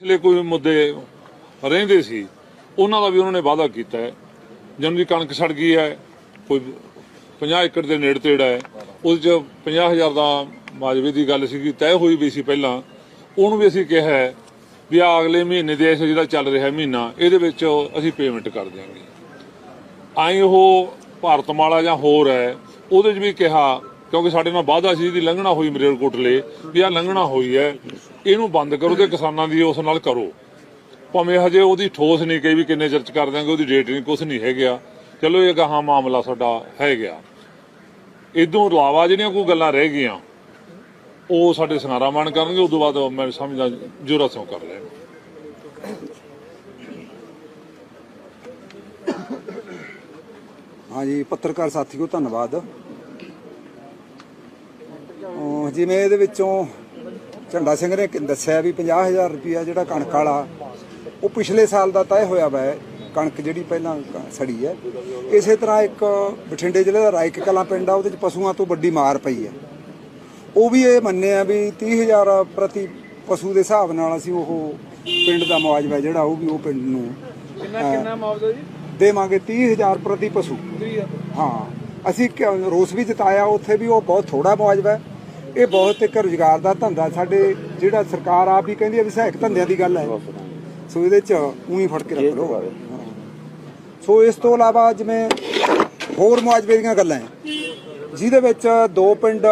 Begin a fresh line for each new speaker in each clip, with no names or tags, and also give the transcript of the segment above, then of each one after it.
ਪਿਛਲੇ ਕੋਈ ਮੁੱਦੇ ਰਹਿੰਦੇ ਸੀ, ਉਹਨਾਂ ਦਾ ਵੀ ਉਹਨਾਂ ਨੇ ਵਾਅਦਾ ਕੀਤਾ ਹੈ। ਜਿਵੇਂ ਦੀ ਕਣਕ ਸੜ ਗਈ ਹੈ, ਕੋਈ 50 ਏਕੜ ਦੇ ਨੇੜੇ ਤੇੜਾ ਹੈ, ਉਹਦੇ ਚ 50000 ਦਾ ਮਾਜਵੇ ਦੀ ਗੱਲ ਸੀਗੀ, ਤੈਅ ਹੋਈ ਵੀ ਸੀ ਪਹਿਲਾਂ। ਉਹਨੂੰ ਵੀ ਅਸੀਂ ਕਿਹਾ ਹੈ ਵੀ ਆਹ ਅਗਲੇ ਮਹੀਨੇ ਦੇ ਇਸ ਜਿਹੜਾ ਚੱਲ ਰਿਹਾ ਮਹੀਨਾ, ਇਹਦੇ ਵਿੱਚ ਅਸੀਂ ਪੇਮੈਂਟ ਕਰ ਦਿਆਂਗੇ। ਆਈ ਉਹ ਭਾਰਤਮਾਲਾ ਜਾਂ ਹੋਰ ਹੈ, ਉਹਦੇ 'ਚ ਵੀ ਕਿਹਾ ਕਿਉਂਕਿ ਸਾਡੇ ਨਾਲ ਵਾਅਦਾ ਸੀ ਇਹਦੀ ਲੰਘਣਾ ਹੋਈ ਮਰੇਲਕੋਟਲੇ ਵੀ ਆ ਲੰਘਣਾ ਹੋਈ ਹੈ, ਇਹਨੂੰ ਬੰਦ ਕਰੋ ਤੇ ਕਿਸਾਨਾਂ ਦੀ ਉਸ ਨਾਲ ਕਰੋ। ਭਾਵੇਂ ਹਜੇ ਉਹਦੀ ਠੋਸ ਨਹੀਂ ਕਹੀ ਵੀ ਕਿੰਨੇ ਚਰਚ ਕਰ ਦਾਂਗੇ ਉਹਦੀ ਡੇਟ ਨਹੀਂ ਕੁਝ ਨਹੀਂ ਹੈਗਾ। ਚਲੋ ਇਹ ਗਾਹਾਂ ਮਾਮਲਾ ਸਾਡਾ ਹੈ ਗਿਆ। ਇਦੋਂ ਇਲਾਵਾ ਜਿਹੜੀਆਂ ਕੋਈ ਗੱਲਾਂ ਰਹਿ ਗਈਆਂ, ਉਹ ਸਾਡੇ ਸਨਾਰਾ ਮਾਨ ਕਰਨਗੇ, ਉਦੋਂ ਬਾਅਦ ਮੈਂ ਸਮਝਦਾ ਜੋਰਾ ਸਿਓ ਕਰ ਲੈਣ।
ਹਾਂਜੀ, ਪੱਤਰਕਾਰ ਸਾਥੀ ਸਾਥੀਓ, ਧੰਨਵਾਦ। ਜਿਵੇਂ ਇਹਦੇ ਵਿੱਚੋਂ ਝੰਡਾ ਸਿੰਘ ਨੇ ਦੱਸਿਆ ਵੀ 50000 ਰੁਪਇਆ ਜਿਹੜਾ ਕਣਕ ਵਾਲਾ ਉਹ ਪਿਛਲੇ ਸਾਲ ਦਾ ਤੈਅ ਹੋਇਆ ਵਾ ਕਣਕ ਜਿਹੜੀ ਪਹਿਲਾਂ ਸੜੀ ਹੈ। ਇਸੇ ਤਰ੍ਹਾਂ ਇੱਕ ਬਠਿੰਡੇ ਜ਼ਿਲ੍ਹੇ ਦਾ ਰਾਇਕ ਕਲਾਂ ਪਿੰਡ ਆ ਉਹਦੇ ਚ ਪਸ਼ੂਆਂ ਤੋਂ ਵੱਡੀ ਮਾਰ ਪਈ ਹੈ। ਉਹ ਵੀ ਇਹ ਮੰਨੇ ਆ ਵੀ 30000 ਪ੍ਰਤੀ ਪਸ਼ੂ ਦੇ ਹਿਸਾਬ ਨਾਲ ਅਸੀਂ ਉਹ ਪਿੰਡ ਦਾ ਮੁਆਵਜ਼ਾ ਜਿਹੜਾ ਉਹ ਵੀ ਉਹ ਪਿੰਡ ਨੂੰ
ਕਿੰਨਾ ਕਿੰਨਾ ਮੁਆਵਜ਼ਾ ਜੀ?
ਦੇਵਾਂਗੇ 30000 ਪ੍ਰਤੀ ਪਸ਼ੂ। ਹਾਂ ਅਸੀਂ ਰੋਸ ਵੀ ਜਤਾਇਆ ਉੱਥੇ ਵੀ ਉਹ ਬਹੁਤ ਥੋੜਾ ਮੁਆਵਜ਼ਾ ਹੈ। ਇਹ ਬਹੁਤ ਇੱਕ ਰੁਜ਼ਗਾਰ ਦਾ ਧੰਦਾ ਸਾਡੇ ਜਿਹੜਾ ਸਰਕਾਰ ਆਪ ਹੀ ਕਹਿੰਦੀ ਹੈ ਵੀ ਸਹਾਇਕ ਧੰਦਿਆਂ ਦੀ ਗੱਲ ਹੈ। ਸੋ ਇਹਦੇ ਚ ਉਹੀ ਫੜ ਕੇ ਰੱਖ ਲਓ। ਸੋ ਇਸ ਤੋਂ ਇਲਾਵਾ ਜਿਵੇਂ ਹੋਰ ਮੁਆਵਜ਼ੇ ਦੀਆਂ ਗੱਲਾਂ ਹੈ। ਜਿਹਦੇ ਵਿੱਚ ਦੋ ਪਿੰਡ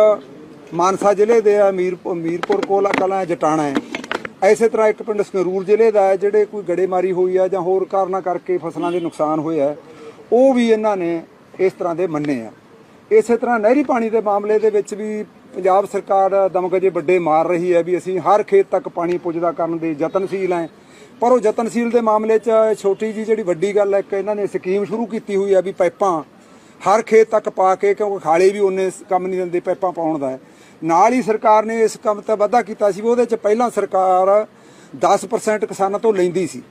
ਮਾਨਸਾ ਜ਼ਿਲ੍ਹੇ ਦੇ ਆ ਮੀਰਪੁਰ ਮੀਰਪੁਰ ਕੋਲਾ ਕਲਾਂ ਜਟਾਣਾ ਹੈ। ਐਸੇ ਤਰ੍ਹਾਂ ਇੱਕ ਪਿੰਡ ਸੰਗਰੂਰ ਜ਼ਿਲ੍ਹੇ ਦਾ ਹੈ ਜਿਹੜੇ ਕੋਈ ਗੜੇਮਾਰੀ ਹੋਈ ਆ ਜਾਂ ਹੋਰ ਕਾਰਨਾਂ ਕਰਕੇ ਫਸਲਾਂ ਦੇ ਨੁਕਸਾਨ ਹੋਇਆ ਉਹ ਵੀ ਇਹਨਾਂ ਨੇ ਇਸ ਤਰ੍ਹਾਂ ਦੇ ਮੰਨੇ ਆ। ਇਸੇ ਤਰ੍ਹਾਂ ਨਹਿਰੀ ਪਾਣੀ ਦੇ ਮਾਮਲੇ ਦੇ ਵਿੱਚ ਵੀ ਪੰਜਾਬ ਸਰਕਾਰ ਦਮਕ ਜੇ ਵੱਡੇ ਮਾਰ ਰਹੀ ਹੈ ਵੀ ਅਸੀਂ ਹਰ ਖੇਤ ਤੱਕ ਪਾਣੀ ਪੁੱਜਦਾ ਕਰਨ ਦੇ ਯਤਨਸ਼ੀਲ ਹੈ। ਪਰ ਉਹ ਯਤਨਸ਼ੀਲ ਦੇ ਮਾਮਲੇ 'ਚ ਛੋਟੀ ਜੀ ਜਿਹੜੀ ਵੱਡੀ ਗੱਲ ਹੈ ਕਿ ਇਹਨਾਂ ਨੇ ਸਕੀਮ ਸ਼ੁਰੂ ਕੀਤੀ ਹੋਈ ਹੈ ਵੀ ਪਾਈਪਾਂ ਹਰ ਖੇਤ ਤੱਕ ਪਾ ਕੇ ਕਿਉਂਕਿ ਖਾਲੇ ਵੀ ਉਹਨੇ ਕੰਮ ਨਹੀਂ ਦਿੰਦੇ ਪਾਈਪਾਂ ਪਾਉਣ ਦਾ। ਨਾਲ ਹੀ ਸਰਕਾਰ ਨੇ ਇਸ ਕੰਮ ਤੇ ਵਾਧਾ ਕੀਤਾ ਸੀ ਵੀ ਉਹਦੇ 'ਚ ਪਹਿਲਾਂ ਸਰਕਾਰ 10% ਕਿਸਾਨਾਂ ਤੋਂ ਲੈਂਦੀ ਸੀ।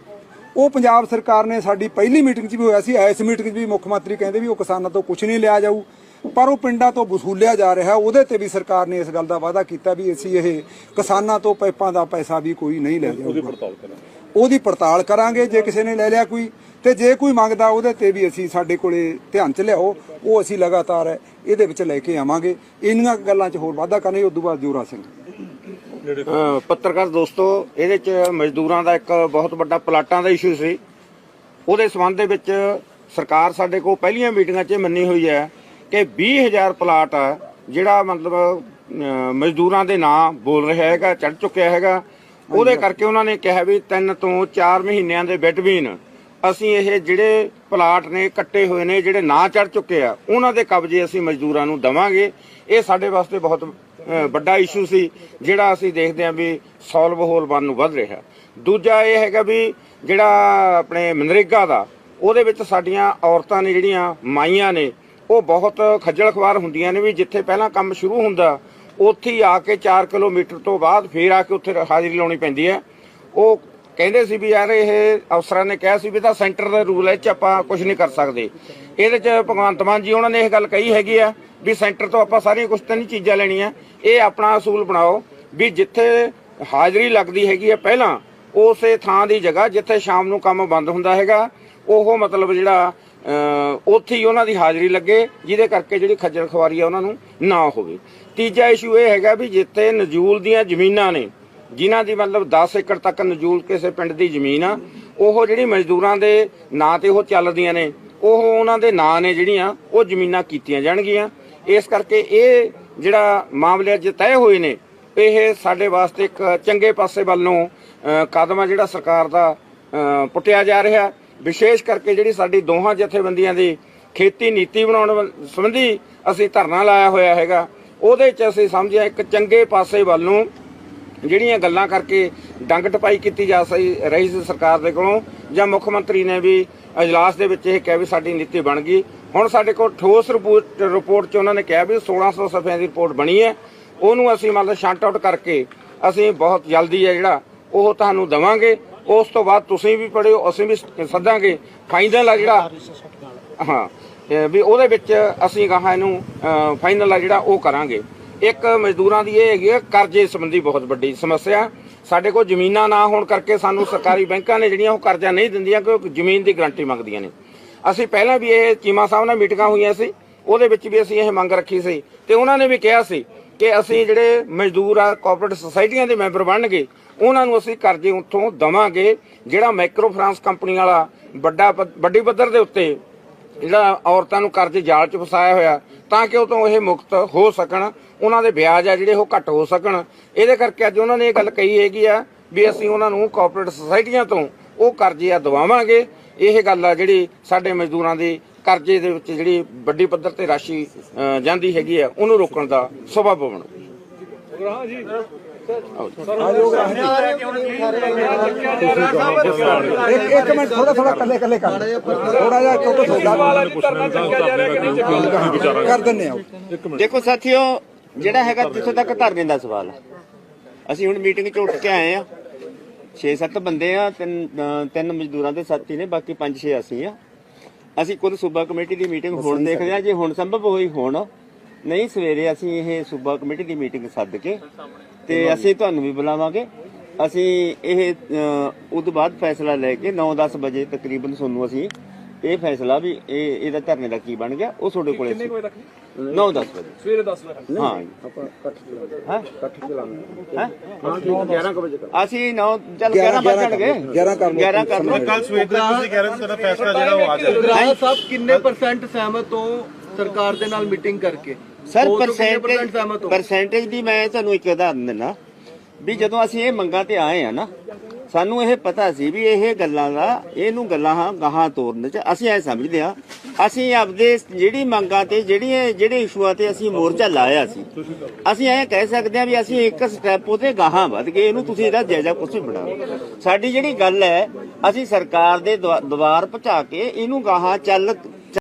ਉਹ ਪੰਜਾਬ ਸਰਕਾਰ ਨੇ ਸਾਡੀ ਪਹਿਲੀ ਮੀਟਿੰਗ 'ਚ ਵੀ ਹੋਇਆ ਸੀ, ਇਸ ਮੀਟਿੰਗ 'ਚ ਵੀ ਮੁੱਖ ਮੰਤਰੀ ਕਹਿੰਦੇ ਵੀ ਉਹ ਕਿਸਾਨਾਂ ਤੋਂ ਕੁਝ ਨਹੀਂ ਲਿਆ ਜਾਊ। ਪਰ ਉਹ ਪਿੰਡਾਂ ਤੋਂ ਵਸੂਲਿਆ ਜਾ ਰਿਹਾ ਉਹਦੇ ਤੇ ਵੀ ਸਰਕਾਰ ਨੇ ਇਸ ਗੱਲ ਦਾ ਵਾਅਦਾ ਕੀਤਾ ਵੀ ਅਸੀਂ ਇਹ ਕਿਸਾਨਾਂ ਤੋਂ ਪਾਈਪਾਂ ਦਾ ਪੈਸਾ ਵੀ ਕੋਈ ਨਹੀਂ ਲੈ ਜਾਊਗਾ
ਪੜਤਾਲ ਕਰਾਂਗੇ।
ਉਹਦੀ ਪੜਤਾਲ ਕਰਾਂਗੇ ਜੇ ਕਿਸੇ ਨੇ ਲੈ ਲਿਆ ਕੋਈ ਤੇ ਜੇ ਕੋਈ ਮੰਗਦਾ ਉਹਦੇ ਤੇ ਵੀ ਅਸੀਂ ਸਾਡੇ ਕੋਲੇ ਧਿਆਨ ਚ ਲਿਆਓ ਉਹ ਅਸੀਂ ਲਗਾਤਾਰ ਇਹਦੇ ਵਿੱਚ ਲੈ ਕੇ ਆਵਾਂਗੇ। ਇੰਨੀਆਂ ਕੁ ਗੱਲਾਂ 'ਚ ਹੋਰ ਵਾਧਾ ਕਰਨੇ ਉਸ ਤੋਂ ਬਾਅਦ ਜੋਰਾ ਸਿੰਘ।
ਪੱਤਰਕਾਰ ਦੋਸਤੋ ਇਹਦੇ ਚ ਮਜ਼ਦੂਰਾਂ ਦਾ ਇੱਕ ਬਹੁਤ ਵੱਡਾ ਪਲਾਟਾਂ ਦਾ ਇਸ਼ੂ ਸੀ। ਉਹਦੇ ਸੰਬੰਧ ਦੇ ਵਿੱਚ ਸਰਕਾਰ ਸਾਡੇ ਕੋਲ ਪਹਿਲੀਆਂ ਮੀਟਿੰਗਾਂ 'ਚ ਮੰਨੀ ਹੋਈ ਹੈ ਕਿ 20000 ਪਲਾਟ ਆ ਜਿਹੜਾ ਮਤਲਬ ਮਜ਼ਦੂਰਾਂ ਦੇ ਨਾਂ ਬੋਲ ਰਿਹਾ ਹੈਗਾ ਚੜ ਚੁੱਕਿਆ ਹੈਗਾ। ਉਹਦੇ ਕਰਕੇ ਉਹਨਾਂ ਨੇ ਕਿਹਾ ਵੀ 3 ਤੋਂ 4 ਮਹੀਨਿਆਂ ਦੇ ਬਿਟਵੀਨ ਅਸੀਂ ਇਹ ਜਿਹੜੇ ਪਲਾਟ ਨੇ ਕੱਟੇ ਹੋਏ ਨੇ ਜਿਹੜੇ ਨਾਂ ਚੜ ਚੁੱਕੇ ਆ ਉਹਨਾਂ ਦੇ ਕਬਜ਼ੇ ਅਸੀਂ ਮਜ਼ਦੂਰਾਂ ਨੂੰ ਦਵਾਂਗੇ। ਇਹ ਸਾਡੇ ਵਾਸਤੇ ਬਹੁਤ ਵੱਡਾ ਇਸ਼ੂ ਸੀ ਜਿਹੜਾ ਅਸੀਂ ਦੇਖਦੇ ਹਾਂ ਵੀ ਸੋਲਵ ਹੋਲ ਬਣ ਨੂੰ ਵੱਧ ਰਿਹਾ। ਦੂਜਾ ਇਹ ਹੈਗਾ ਵੀ ਜਿਹੜਾ ਆਪਣੇ ਮਨਰੇਗਾ ਦਾ ਉਹਦੇ ਵਿੱਚ ਸਾਡੀਆਂ ਔਰਤਾਂ ਨੇ ਜਿਹੜੀਆਂ ਮਾਈਆਂ ਨੇ ਉਹ ਬਹੁਤ ਖੱਜਲ ਖਵਾਰ ਹੁੰਦੀਆਂ ਨੇ ਵੀ ਜਿੱਥੇ ਪਹਿਲਾਂ ਕੰਮ ਸ਼ੁਰੂ ਹੁੰਦਾ, ਉੱਥੇ ਹੀ ਆ ਕੇ 4 ਕਿਲੋਮੀਟਰ ਤੋਂ ਬਾਅਦ ਫੇਰ ਆ ਕੇ ਉੱਥੇ ਹਾਜ਼ਰੀ ਲਾਉਣੀ ਪੈਂਦੀ ਹੈ। ਉਹ ਕਹਿੰਦੇ ਸੀ ਵੀ ਯਾਰ ਇਹ ਅਫਸਰਾਂ ਨੇ ਕਿਹਾ ਸੀ ਵੀ ਤਾਂ ਸੈਂਟਰ ਦਾ ਰੂਲ ਹੈ, ਇਹ ਚ ਆਪਾਂ ਕੁਝ ਨਹੀਂ ਕਰ ਸਕਦੇ। ਇਹਦੇ ਚ ਭਗਵੰਤ ਮਾਨ ਜੀ ਉਹਨਾਂ ਨੇ ਇਹ ਗੱਲ ਕਹੀ ਹੈਗੀ ਆ ਵੀ ਸੈਂਟਰ ਤੋਂ ਆਪਾਂ ਸਾਰੀਆਂ ਕੁਝ ਤਾਂ ਨਹੀਂ ਚੀਜ਼ਾਂ ਲੈਣੀਆਂ। ਇਹ ਆਪਣਾ ਅਸੂਲ ਬਣਾਓ ਵੀ ਜਿੱਥੇ ਹਾਜ਼ਰੀ ਲੱਗਦੀ ਹੈਗੀ ਆ ਪਹਿਲਾਂ, ਉਸੇ ਥਾਂ ਦੀ ਜਗ੍ਹਾ ਜਿੱਥੇ ਸ਼ਾਮ ਨੂੰ ਕੰਮ ਬੰਦ ਹੁੰਦਾ ਹੈਗਾ, ਉਹ ਮਤਲਬ ਜਿਹੜਾ ਉੱਥੇ ਹੀ ਉਹਨਾਂ ਦੀ ਹਾਜ਼ਰੀ ਲੱਗੇ, ਜਿਹਦੇ ਕਰਕੇ ਜਿਹੜੀ ਖੱਜਲ ਖਵਾਰੀ ਆ ਉਹਨਾਂ ਨੂੰ ਨਾ ਹੋਵੇ। ਤੀਜਾ ਇਸ਼ੂ ਇਹ ਹੈਗਾ ਵੀ ਜਿੱਥੇ ਨਜੂਲ ਦੀਆਂ ਜ਼ਮੀਨਾਂ ਨੇ, ਜਿਨ੍ਹਾਂ ਦੀ ਮਤਲਬ 10 ਏਕੜ ਤੱਕ ਨਜੂਲ ਕਿਸੇ ਪਿੰਡ ਦੀ ਜ਼ਮੀਨ ਆ, ਉਹ ਜਿਹੜੀ ਮਜ਼ਦੂਰਾਂ ਦੇ ਨਾਂ ਤੇ ਉਹ ਚੱਲਦੀਆਂ ਨੇ, ਉਹ ਉਹਨਾਂ ਦੇ ਨਾਂ ਨੇ ਜਿਹੜੀਆਂ, ਉਹ ਜ਼ਮੀਨਾਂ ਕੀਤੀਆਂ ਜਾਣਗੀਆਂ। ਇਸ ਕਰਕੇ ਇਹ ਜਿਹੜਾ ਮਾਮਲੇ ਅੱਜ ਤੈਅ ਹੋਏ ਨੇ, ਇਹ ਸਾਡੇ ਵਾਸਤੇ ਇੱਕ ਚੰਗੇ ਪਾਸੇ ਵੱਲੋਂ ਕਦਮ ਆ ਜਿਹੜਾ ਸਰਕਾਰ ਦਾ ਪੁੱਟਿਆ ਜਾ ਰਿਹਾ। ਵਿਸ਼ੇਸ਼ ਕਰਕੇ ਜਿਹੜੀ ਸਾਡੀ ਦੋਹਾਂ ਜਥੇਬੰਦੀਆਂ ਦੀ ਖੇਤੀ ਨੀਤੀ ਬਣਾਉਣ ਵੱਲ- ਸੰਬੰਧੀ ਅਸੀਂ ਧਰਨਾ ਲਾਇਆ ਹੋਇਆ ਹੈਗਾ, ਉਹਦੇ 'ਚ ਅਸੀਂ ਸਮਝਿਆ ਇੱਕ ਚੰਗੇ ਪਾਸੇ ਵੱਲ ਨੂੰ ਜਿਹੜੀਆਂ ਗੱਲਾਂ ਕਰਕੇ ਡੰਗ ਟਪਾਈ ਕੀਤੀ ਜਾ ਸਈ ਰਹੀ ਸੀ ਸਰਕਾਰ ਦੇ ਕੋਲੋਂ, ਜਾਂ ਮੁੱਖ ਮੰਤਰੀ ਨੇ ਵੀ ਅਜਲਾਸ ਦੇ ਵਿੱਚ ਇਹ ਕਿਹਾ ਵੀ ਸਾਡੀ ਨੀਤੀ ਬਣ ਗਈ। ਹੁਣ ਸਾਡੇ ਕੋਲ ਠੋਸ ਰਿਪੋਰਟ ਰਿਪੋਰਟ 'ਚ ਉਹਨਾਂ ਨੇ ਕਿਹਾ ਵੀ 1600 ਸਫ਼ਿਆਂ ਦੀ ਰਿਪੋਰਟ ਬਣੀ ਹੈ, ਉਹਨੂੰ ਅਸੀਂ ਮਤਲਬ ਸ਼ੰਟ ਆਊਟ ਕਰਕੇ ਅਸੀਂ ਬਹੁਤ ਜਲਦੀ ਹੈ ਜਿਹੜਾ, ਉਹ ਤੁਹਾਨੂੰ ਦਵਾਂਗੇ। ਉਸ ਤੋਂ ਬਾਅਦ ਤੁਸੀਂ ਵੀ ਪੜਿਓ ਅਸੀਂ ਵੀ ਸੱਦਾਂਗੇ। ਫਾਈਨਲ ਆ ਜਿਹੜਾ ਹਾਂ ਵੀ ਉਹਦੇ ਵਿੱਚ ਅਸੀਂ ਗਾਹਾਂ ਇਹਨੂੰ ਫਾਈਨਲ ਆ ਜਿਹੜਾ ਉਹ ਕਰਾਂਗੇ। ਇੱਕ ਮਜ਼ਦੂਰਾਂ ਦੀ ਇਹ ਹੈਗੀ ਆ, ਕਰਜ਼ੇ ਸੰਬੰਧੀ ਬਹੁਤ ਵੱਡੀ ਸਮੱਸਿਆ। ਸਾਡੇ ਕੋਲ ਜ਼ਮੀਨਾਂ ਨਾ ਹੋਣ ਕਰਕੇ ਸਾਨੂੰ ਸਰਕਾਰੀ ਬੈਂਕਾਂ ਨੇ ਜਿਹੜੀਆਂ ਉਹ ਕਰਜ਼ਾ ਨਹੀਂ ਦਿੰਦੀਆਂ, ਕਿਉਂਕਿ ਜ਼ਮੀਨ ਦੀ ਗਰੰਟੀ ਮੰਗਦੀਆਂ ਨੇ। ਅਸੀਂ ਪਹਿਲਾਂ ਵੀ ਇਹ ਚੀਮਾ ਸਾਹਿਬ ਨਾਲ ਮੀਟਿੰਗਾਂ ਹੋਈਆਂ ਸੀ, ਉਹਦੇ ਵਿੱਚ ਵੀ ਅਸੀਂ ਇਹ ਮੰਗ ਰੱਖੀ ਸੀ। ਤੇ ਉਹਨਾਂ ਨੇ ਵੀ ਕਿਹਾ ਸੀ ਕਿ ਅਸੀਂ ਜਿਹੜੇ ਮਜ਼ਦੂਰ ਆ ਕੋਆਪਰੇਟਿਵ ਸੁਸਾਇਟੀਆਂ ਦੇ ਮੈਂਬਰ ਬਣਨਗੇ ਉਹਨਾਂ ਨੂੰ ਅਸੀਂ ਕਰਜ਼ੇ ਉੱਥੋਂ ਦਵਾਂਗੇ, ਜਿਹੜਾ ਮਾਈਕਰੋ ਫਾਈਨਾਂਸ ਕੰਪਨੀ ਵਾਲਾ ਵੱਡਾ ਵੱਡੀ ਪੱਧਰ ਦੇ ਉੱਤੇ ਜਿਹੜਾ ਔਰਤਾਂ ਨੂੰ ਕਰਜ਼ੇ ਜਾਲ 'ਚ ਫਸਾਇਆ ਹੋਇਆ, ਤਾਂ ਕਿ ਉਹ ਤੋਂ ਇਹ ਮੁਕਤ ਹੋ ਸਕਣ, ਉਹਨਾਂ ਦੇ ਵਿਆਜ ਆ ਜਿਹੜੇ ਉਹ ਘੱਟ ਹੋ ਸਕਣ। ਇਹਦੇ ਕਰਕੇ ਅੱਜ ਉਹਨਾਂ ਨੇ ਇਹ ਗੱਲ ਕਹੀ ਹੈਗੀ ਆ ਵੀ ਅਸੀਂ ਉਹਨਾਂ ਨੂੰ ਕੋਆਪਰੇਟਿਵ ਸੁਸਾਇਟੀਆਂ ਤੋਂ ਉਹ ਕਰਜ਼ੇ ਆ ਦਵਾਵਾਂਗੇ। ਇਹ ਗੱਲ ਆ ਜਿਹੜੀ ਸਾਡੇ ਮਜ਼ਦੂਰਾਂ ਦੇ ਕਰਜ਼ੇ ਦੇ ਵਿੱਚ ਜਿਹੜੀ ਵੱਡੀ ਪੱਧਰ ਤੇ ਰਾਸ਼ੀ ਜਾਂਦੀ ਹੈਗੀ ਆ, ਉਹਨੂੰ ਰੋਕਣ ਦਾ ਸਬਬ ਬਣੂ।
ਇੱਕ ਇੱਕ ਮਿੰਟ ਥੋੜਾ ਥੋੜਾ ਕੱਲੇ ਕੱਲੇ ਕਰ ਥੋੜਾ ਜਿਹਾ ਕਿਉਂਕਿ ਤੁਹਾਡਾ ਕਰ ਦਿੰਨੇ ਆ
ਦੇਖੋ ਸਾਥੀਓ, ਜਿਹੜਾ ਹੈਗਾ ਜਿੱਥੋਂ ਤੱਕ ਧਰਨੇ ਦਾ ਸਵਾਲ ਹੈ। ਅਸੀਂ ਹੁਣ ਮੀਟਿੰਗ ਚ ਉੱਠ ਕੇ ਆਏ ਆ 6-7 ਬੰਦੇ ਆ, ਤਿੰਨ ਤਿੰਨ ਮਜ਼ਦੂਰਾਂ ਦੇ ਸਾਥੀ ਨੇ, ਬਾਕੀ 5-6 ਅਸੀਂ ਆ। ਅਸੀਂ ਖੁਦ ਸੂਬਾ ਕਮੇਟੀ ਦੀ ਮੀਟਿੰਗ ਹੁਣ ਦੇਖਦੇ ਆ ਜੇ ਹੁਣ ਸੰਭਵ ਹੋਈ ਹੁਣ, ਨਹੀਂ ਸਵੇਰੇ ਅਸੀਂ ਇਹ ਸੂਬਾ ਕਮੇਟੀ ਦੀ ਮੀਟਿੰਗ ਸੱਦ ਕੇ ਤੇ ਅਸੀਂ ਤੁਹਾਨੂੰ ਵੀ ਬੁਲਾਵਾਂਗੇ। ਅਸੀਂ ਇਹ ਅਹ, ਉਦੋਂ ਬਾਅਦ ਫੈਸਲਾ ਲੈ ਕੇ 9-10 ਵਜੇ ਤਕਰੀਬਨ ਤੁਹਾਨੂੰ ਅਸੀਂ ਇਹ ਫੈਸਲਾ ਵੀ ਇਹ ਇਹਦਾ ਧਰਨੇ ਦਾ ਕੀ ਬਣ ਗਿਆ ਉਹ ਤੁਹਾਡੇ ਕੋਲੇ
ਕਿੰਨੇ ਕੁ ਵਜੇ ਤੱਕ
9-10 ਵਜੇ।
ਸਵੇਰੇ 10 ਵਜੇ
ਹਾਂ। ਹਾਂ। ਹਾਂ?
11 ਵਜੇ
ਅਸੀਂ ਨੌ ਚੱਲ 11 ਵੱਜਣਗੇ
11 ਕਰ ਲਓ।
11 ਕਰ ਲਓ।
ਕੱਲ ਸਵੇਰ ਤੱਕ ਤੁਸੀਂ ਕਹਿ ਰਹੇ ਸੀ ਸਾਡਾ ਫੈਸਲਾ ਜਿਹੜਾ ਉਹ ਆ ਜਾਏ
ਸਾਹਿਬ ਕਿੰਨੇ ਪਰਸੈਂਟ ਸਹਿਮਤ ਹੋ ਸਰਕਾਰ ਦੇ ਨਾਲ ਮੀਟਿੰਗ ਕਰਕੇ?
ਸਰ ਪਰਸੈਂਟੇਜ ਦੀ ਮੈਂ ਤੁਹਾਨੂੰ ਇੱਕ ਉਦਾਹਰਨ ਦਿੰਦਾ। ਵੀ ਜਦੋਂ ਅਸੀਂ ਇਹ ਮੰਗਾਂ ਤੇ ਆਏ ਆ ਨਾ ਸਾਨੂੰ ਇਹ ਪਤਾ ਸੀ ਵੀ ਇਹ ਗੱਲਾਂ ਦਾ ਇਹਨੂੰ ਗੱਲਾਂ ਹਾਂ ਗਾਹਾਂ ਤੋਰਨ ਚ ਅਸੀਂ ਐ ਸਮਝਦੇ ਆ ਅਸੀਂ ਆਪਦੇ ਜਿਹੜੀ ਮੰਗਾਂ ਤੇ ਜਿਹੜੀਆਂ ਜਿਹੜੇ ਇਸ਼ੂਆਂ ਤੇ ਅਸੀਂ ਮੋਰਚਾ ਲਾਇਆ ਸੀ ਅਸੀਂ ਐ ਕਹਿ ਸਕਦੇ ਆ ਵੀ ਅਸੀਂ ਇੱਕ ਸਟੈਪ ਉਹਤੇ ਗਾਹਾਂ ਵੱਧ ਗਏ ਇਹਨੂੰ ਤੁਸੀਂ ਇਹਦਾ ਜਾਇਜ਼ਾ ਕੁਛ ਵੀ ਬਣਾਓ ਸਾਡੀ ਜਿਹੜੀ ਗੱਲ ਹੈ ਅਸੀਂ ਸਰਕਾਰ ਦੇ ਦੁਆਰ ਪਹੁੰਚਾ ਕੇ ਇਹਨੂੰ ਗਾਹਾਂ ਚੱਲ